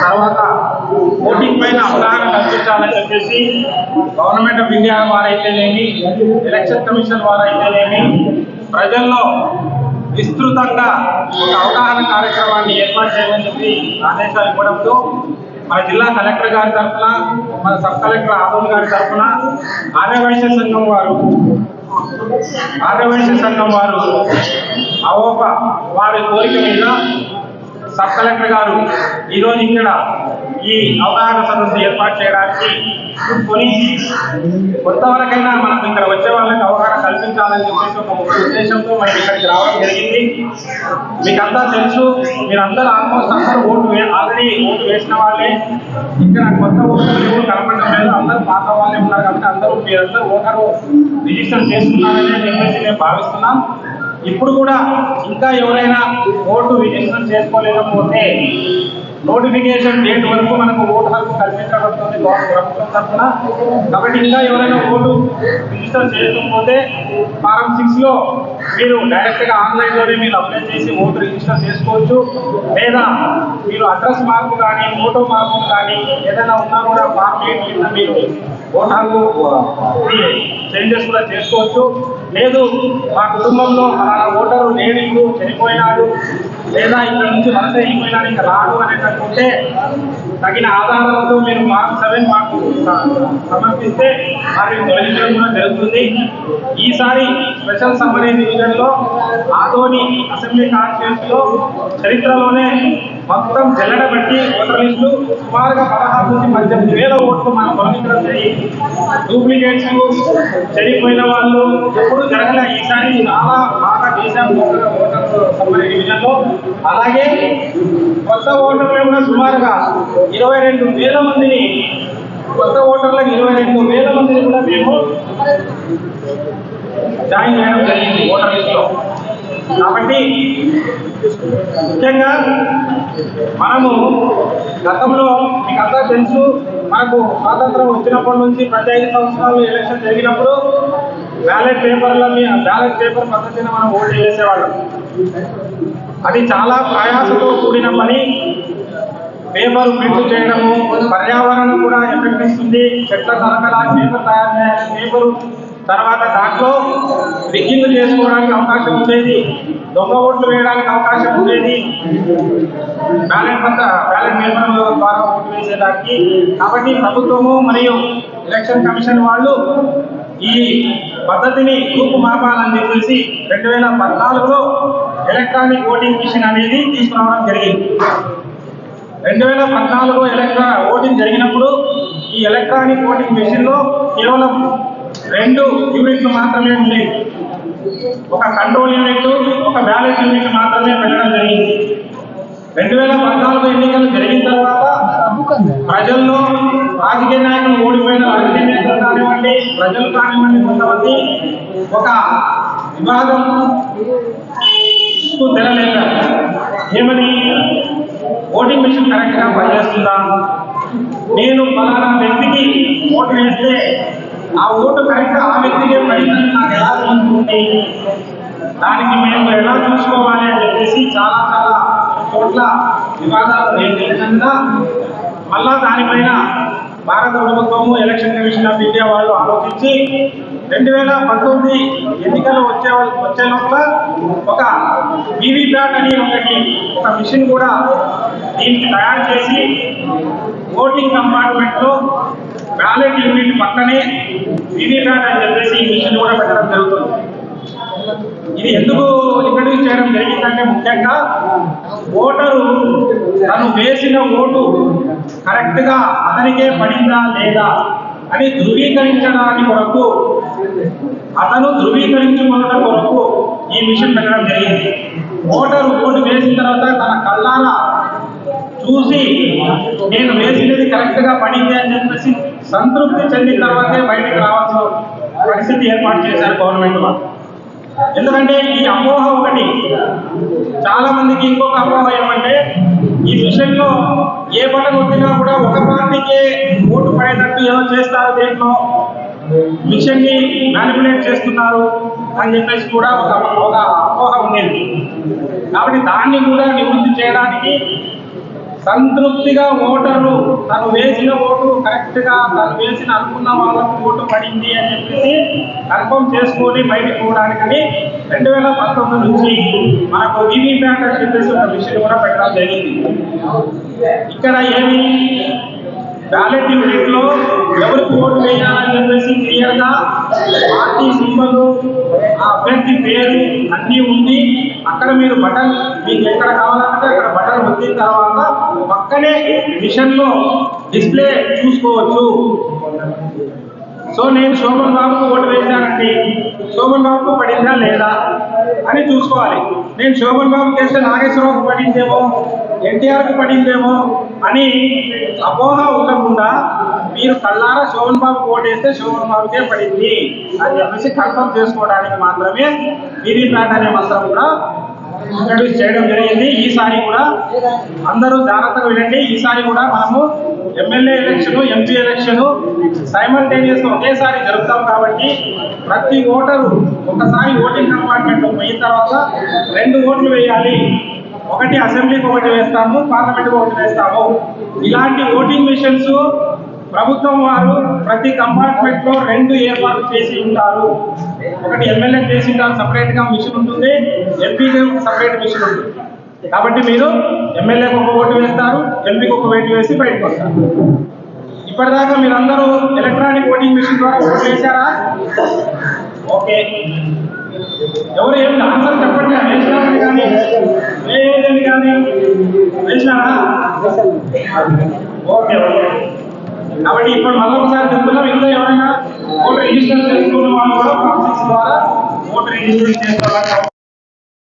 తర్వాత ఓటింగ్ పైన అవగాహన కల్పించాలని చెప్పేసి గవర్నమెంట్ ఆఫ్ ఇండియా వారైతేనేమి ఎలక్షన్ కమిషన్ వారైతేనేమి ప్రజల్లో విస్తృతంగా ఒక అవగాహన కార్యక్రమాన్ని ఏర్పాటు చేయమని చెప్పి ఆదేశాలు ఇవ్వడంతో మన జిల్లా కలెక్టర్ గారి తరఫున మన సబ్ కలెక్టర్ ఆదోల్ గారి తరఫున ఆర్యవైశ్య సంఘం వారు ఆర్యవైశ్య సంఘం వారు అవోప వారి కోరిక మీద సబ్ కలెక్టర్ గారు ఈరోజు ఇక్కడ ఈ అవగాహన సదస్సు ఏర్పాటు చేయడానికి కొని కొంతవరకైనా మనం ఇక్కడ వచ్చే వాళ్ళకి అవగాహన కల్పించాలని చెప్పేసి ఒక ముఖ్య ఉద్దేశంతో మనం ఇక్కడికి రావడం జరిగింది. మీకంతా తెలుసు మీరందరూ ఆల్మోస్ట్ అందరూ ఓటు వే- ఆల్రెడీ ఓటు వేసిన వాళ్ళే. ఇక్కడ కొత్త ఓట్లు ఎవరు కనపడడం లేదు అందరూ పాత వాళ్ళే ఉన్నారు కాబట్టి అందరూ మీరందరూ ఓటరు రిజిస్టర్ చేసుకున్నారని చెప్పేసి నేను భావిస్తున్నాం. ఇప్పుడు కూడా ఇంకా ఎవరైనా ఓటు రిజిస్టర్ చేసుకోలేకపోతే నోటిఫికేషన్ డేట్ వరకు మనకు ఓటు హక్కు కల్పించబడుతుంది ప్రభుత్వం తరఫున. కాబట్టి ఇంకా ఎవరైనా ఓటు రిజిస్టర్ చేసుకోకపోతే ఫారం సిక్స్లో మీరు డైరెక్ట్గా ఆన్లైన్లోనే మీరు అప్లై చేసి ఓటు రిజిస్టర్ చేసుకోవచ్చు. లేదా మీరు అడ్రస్ మార్పు కానీ ఫోటో మార్పు కానీ ఏదైనా ఉన్నా కూడా ఫార్మ్ ఎయిట్ కింద మీరు ఓటు హక్కు చేంజెస్ కూడా చేసుకోవచ్చు. లేదు మా కుటుంబంలో ఫలానా ఓటరు లేడు ఇల్లు చనిపోయినాడు లేదా ఇక్కడ నుంచి వలస వెళ్ళిపోయినాడు ఇంకా రాడు అనేటట్టుంటే తగిన ఆధారాలతో మీరు మార్క్ సెవెన్ మాకు సమర్పిస్తే వారిని తొలగించడం కూడా జరుగుతుంది. ఈసారి స్పెషల్ సమ్మరీ డివిజన్లో ఆదోని అసెంబ్లీ కాన్స్టిట్యూన్స్లో చరిత్రలోనే మొత్తం జల్లెడ పెట్టి ఓటర్ లిస్టు సుమారుగా పదహారు నుంచి పద్దెనిమిది వేల ఓట్లు మనం తొలగించడం జరిగింది డూప్లికేట్స్ చనిపోయిన వాళ్ళు ఎప్పుడు జరగలే. ఈసారి చాలా బాగా చేశాం ఓటర్ ఓటర్ సమ్మరీ డివిజన్లో అలాగే కొత్త ఓటర్లు కూడా సుమారుగా ఇరవై రెండు వేల మందిని కొత్త ఓటర్లకు ఇరవై రెండు వేల మందిని కూడా మేము జాయిన్ చేయడం జరిగింది ఓటర్ లిస్ట్లో కాబట్టి ముఖ్యంగా మనము గతంలో మీకు అంతా తెలుసు మనకు స్వాతంత్రం వచ్చినప్పటి నుంచి ప్రతి ఐదు సంవత్సరాలు ఎలక్షన్ జరిగినప్పుడు బ్యాలెట్ పేపర్ల బ్యాలెట్ పేపర్ పద్ధతిని మనం ఓటు చేసేవాళ్ళం. అది చాలా ప్రయాసతో కూడిన పని. పేపర్ ప్రింట్ చేయడము పర్యావరణం కూడా ఎఫెక్ట్ ఇస్తుంది. చెట్ల తరకలా పేపర్ తయారు చేయాలి. పేపరు తర్వాత దాంట్లో రిగ్గింగ్ చేసుకోవడానికి అవకాశం ఉండేది. దొంగ ఓట్లు వేయడానికి అవకాశం ఉండేది. బ్యాలెట్ పత్ర బ్యాలెట్ పేపర్ ద్వారా ఓట్లు వేసేదానికి. కాబట్టి ప్రభుత్వము మరియు ఎలక్షన్ కమిషన్ వాళ్ళు ఈ పద్ధతిని కూపు మార్పాలని చెప్పేసి రెండు వేల పద్నాలుగులో ఎలక్ట్రానిక్ ఓటింగ్ మిషన్ అనేది తీసుకురావడం జరిగింది. రెండు వేల పద్నాలుగులో ఎలక్ట్రా ఓటింగ్ జరిగినప్పుడు ఈ ఎలక్ట్రానిక్ ఓటింగ్ మిషన్లో లో కేవలం రెండు యూనిట్లు మాత్రమే ఉండేవి ఒక కంట్రోల్ యూనిట్ ఒక బ్యాలెట్ యూనిట్ మాత్రమే పెట్టడం జరిగింది. రెండు వేల పద్నాలుగు ఎన్నికలు జరిగిన తర్వాత ప్రజల్లో రాజకీయ నాయకులు ఓడిపోయిన రాజకీయ నేతలు కానివ్వండి ప్రజలు కానివ్వండి కొంతమంది ఒక వివాదం తెరలేపారు. ఏమని? ఓటింగ్ మిషన్ కరెక్ట్గా పనిచేస్తుందా? నేను పలానా వ్యక్తికి ఓటు వేస్తే ఆ ఓటు కరెక్ట్ ఆ వ్యక్తికే పడిందని నాకు ఎలా తెలుస్తుంది దానికి మేము ఎలా చూసుకోవాలి అని చెప్పేసి చాలా చాలా చోట్ల వివాదాలు జరిగినందున మళ్ళా దానిపైన భారత ప్రభుత్వము ఎలక్షన్ కమిషన్ ఆఫ్ ఇండియా వాళ్ళు ఆలోచించి రెండు వేల పంతొమ్మిది ఎన్నికలు వచ్చే వచ్చే లోపల ఒక వీవీప్యాట్ అని ఒకటి ఒక మిషన్ కూడా దీనికి తయారు చేసి ఓటింగ్ కంపార్ట్మెంట్లో బ్యాలెట్ యూనిట్ పక్కనే వీవీప్యాట్ అని చెప్పేసి ఈ మిషన్ కూడా పెట్టడం జరుగుతుంది. ఇది ఎందుకు ఇంట్రడ్యూస్ చేయడం జరిగిందంటే ముఖ్యంగా ఓటరు తను వేసిన ఓటు కరెక్ట్గా అతనికే పడిందా లేదా అని ధృవీకరించడానికి కొరకు అతను ధృవీకరించుకోవడం కొరకు ఈ మిషన్ పెట్టడం జరిగింది. ఓటరు ఓటు వేసిన తర్వాత తన కళ్ళారా చూసి నేను వేసినది కరెక్ట్గా పడింది అని చెప్పేసి సంతృప్తి చెందిన తర్వాతే బయటకు రావాల్సిన పరిస్థితి ఏర్పాటు చేశారు గవర్నమెంట్ వాళ్ళు. ఎందుకంటే ఈ అపోహ ఒకటి. చాలా మందికి ఇంకొక అపోహ ఏమంటే ఈ విషయంలో ఏ బటన్ కొట్టినా కూడా ఒక పార్టీకే ఓటు పడేటట్టు ఏదో చేస్తారు దేంట్లో. మిషన్ని మ్యానిపులేట్ చేస్తున్నారు అని చెప్పేసి కూడా ఒక ఒక అపోహ ఉండేది. కాబట్టి దాన్ని కూడా నివృత్తి చేయడానికి సంతృప్తిగా ఓటరు. తను వేసిన ఓటు కరెక్ట్గా తను వేసిన అనుకున్న వాళ్ళకు ఓటు పడింది అని చెప్పేసి కన్ఫర్మ్ చేసుకొని బయటకు పోవడానికని రెండు వేల పంతొమ్మిది నుంచి మనకు వివి అని చెప్పేసి ఒక మిషన్ కూడా పెట్టడం జరిగింది. ఇక్కడ ఏమి బ్యాలెట్ యూనిట్లో ఎవరికి ఓటు వేయాలని చెప్పేసి క్లియర్గా పార్టీ సింబల్ ఆ అభ్యర్థి పేరు అన్నీ అక్కడ మీరు బటన్ మీకు ఎక్కడ కావాలంటే అక్కడ బటన్ వచ్చిన తర్వాత పక్కనే మిషన్లో డిస్ప్లే చూసుకోవచ్చు. సో నేను శోభన్ బాబుకు ఓటు వేశానండి. శోభన్ బాబుకు పడిందా లేదా అని చూసుకోవాలి. నేను శోభన్ బాబుకి వేస్తే నాగేశ్వరరావుకు పడిందేమో ఎన్టీఆర్కి పడిందేమో అని అపోహ ఉండకుండా మీరు కళ్ళారా శోభన్ బాబుకు ఓటేస్తే శోభన్ బాబుకే పడింది అని చెప్పేసి కన్ఫర్మ్ చేసుకోవడానికి మాత్రమే విధి ప్లాట్ అనే మంత్రం కూడా ఇంట్రడ్యూస్ చేయడం జరిగింది. ఈసారి కూడా అందరూ జాగ్రత్తగా వినండి ఈసారి కూడా మనము MLA election MP election simultaneous ఒకేసారి జరుపుతాం కాబట్టి ప్రతి ఓటరు ఒకసారి ఓటింగ్ కంపార్ట్మెంట్ పోయిన తర్వాత రెండు ఓట్లు వేయాలి. ఒకటి అసెంబ్లీకి ఒకటి వేస్తాము పార్లమెంట్కి ఒకటి వేస్తాము. ఇలాంటి ఓటింగ్ మిషన్స్ ప్రభుత్వం వారు ప్రతి కంపార్ట్మెంట్లో రెండు ఏర్పాటు చేసి ఉంటారు. ఒకటి ఎమ్మెల్యే చేసిన సపరేట్గా మిషన్ ఉంటుంది. ఎంపీకి సపరేట్ మిషన్ ఉంటుంది. కాబట్టి మీరు ఎమ్మెల్యేకి ఒక ఓటు వేస్తారు ఎంపీకి ఒక ఓటు వేసి బయటకు వస్తారు. ఇప్పటిదాకా మీరందరూ ఎలక్ట్రానిక్ ఓటింగ్ మిషన్ ద్వారా ఓటు వేశారా? ఓకే. ఎవరు ఏం ఆన్సర్ చెప్పండి వేసినారని కానీ వేయలేదని కానీ. వేసినారా? Okay okay. కాబట్టి ఇప్పుడు మళ్ళీ ఒకసారి చెప్తున్నాం ఇంకా ఎవరైనా ఓటు రిజిస్టర్ చేసుకున్న వాళ్ళు కూడా ద్వారా ఓటర్ రిజిస్టర్ చేసుకోవాలని